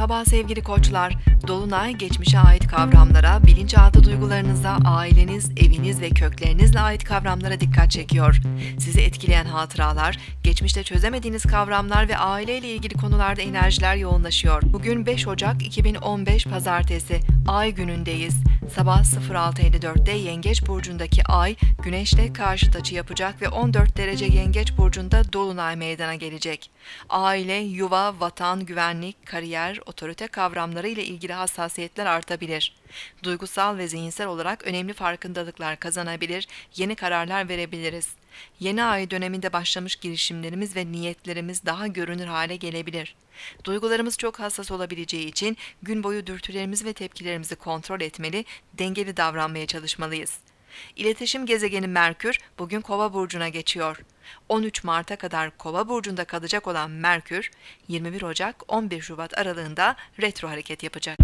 Merhaba sevgili koçlar. Dolunay geçmişe ait kavramlara, bilinçaltı duygularınıza, aileniz, eviniz ve köklerinizle ait kavramlara dikkat çekiyor. Sizi etkileyen hatıralar, geçmişte çözemediğiniz kavramlar ve aileyle ilgili konularda enerjiler yoğunlaşıyor. Bugün 5 Ocak 2015 Pazartesi, Ay günündeyiz. Sabah 06.54'te Yengeç burcundaki Ay, Güneş'le karşıt açı yapacak ve 14 derece Yengeç burcunda Dolunay meydana gelecek. Aile, yuva, vatan, güvenlik, kariyer, otorite kavramları ile ilgili hassasiyetler artabilir. Duygusal ve zihinsel olarak önemli farkındalıklar kazanabilir, yeni kararlar verebiliriz. Yeni ay döneminde başlamış girişimlerimiz ve niyetlerimiz daha görünür hale gelebilir. Duygularımız çok hassas olabileceği için gün boyu dürtülerimizi ve tepkilerimizi kontrol etmeli, dengeli davranmaya çalışmalıyız. İletişim gezegeni Merkür bugün Kova burcuna geçiyor. 13 Mart'a kadar Kova burcunda kalacak olan Merkür 21 Ocak 11 Şubat aralığında retro hareket yapacak.